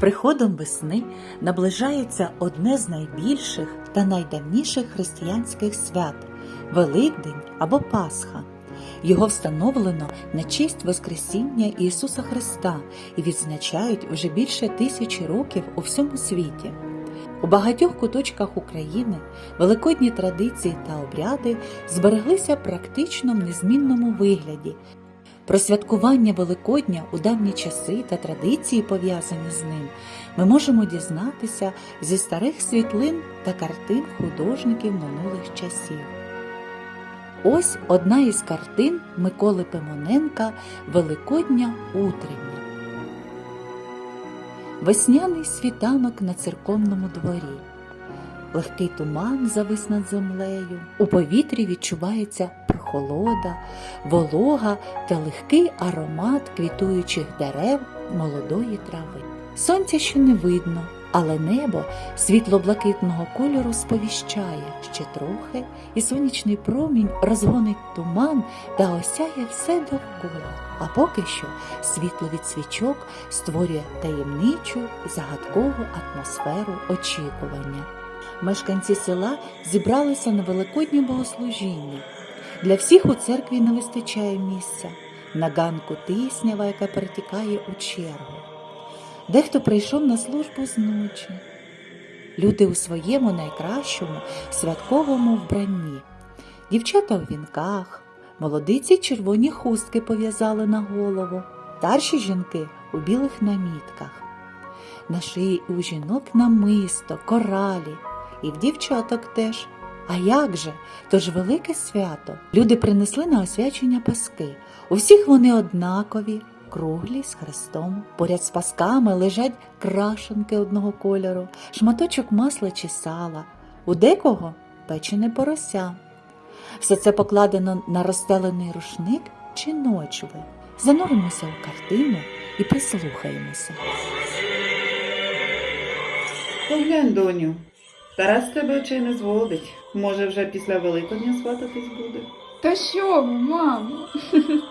приходом весни наближається одне з найбільших та найдавніших християнських свят Великдень або Пасха. Його встановлено на честь Воскресіння Ісуса Христа і відзначають вже більше тисячі років у всьому світі. У багатьох куточках України великодні традиції та обряди збереглися практично в незмінному вигляді. Про святкування Великодня у давні часи та традиції, пов'язані з ним, ми можемо дізнатися зі старих світлин та картин художників минулих часів. Ось одна із картин Миколи Пимоненка Великодня утрення. Весняний світанок на церковному дворі. Легкий туман завис над землею. У повітрі відчувається прохолода, волога та легкий аромат квітуючих дерев молодої трави. Сонця ще не видно, але небо світло-блакитного кольору сповіщає ще трохи, і сонячний промінь розгонить туман та осяє все довкола. А поки що світло від свічок створює таємничу загадкову атмосферу очікування. Мешканці села зібралися на великоднє богослужіння. Для всіх у церкві не вистачає місця. На ганку тиснява, яка перетікає у чергу. Дехто прийшов на службу з ночі. Люди у своєму найкращому святковому вбранні. Дівчата у вінках, молодиці червоні хустки пов'язали на голову, старші жінки у білих намітках. На шиї у жінок намисто, коралі, і в дівчаток теж. А як же? Тож велике свято. Люди принесли на освячення паски. У всіх вони однакові, круглі з хрестом. Поряд з пасками лежать крашенки одного кольору, шматочок масла чи сала, у декого печене порося. Все це покладено на розстелений рушник чи ночви. Зануримося у картину і прислухаємося. Поглянь, доню, Тарас тебе очей не зводить. Може, вже після Великодня свататись буде. Та що ви, мамо?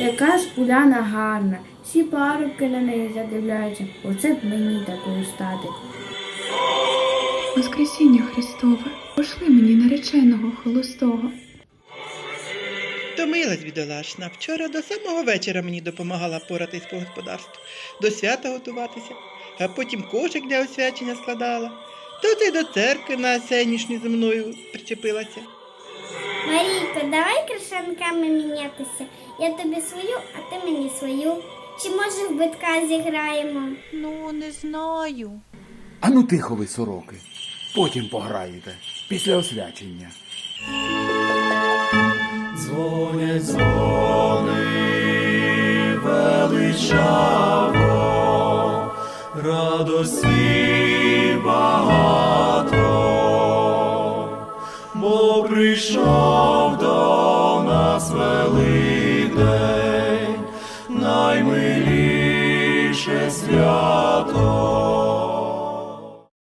Яка ж Уляна гарна, всі парубки на неї задивляються. Оце б мені такою стати. Воскресіння Христове, пошли мені нареченого холостого. Втомилась бідолашна. Вчора до самого вечора мені допомагала поратись по господарству, до свята готуватися, а потім кошик для освячення складала. То ти до церкви на сенішню зі мною причепилася. Марійко, давай крашанками мінятися. Я тобі свою, а ти мені свою. Чи може в битка зіграємо? Ну, не знаю. Ану тихо ви, сороки. Потім пограєте, після освячення. Дзвонять дзвони величаво, радості багато, бо прийшов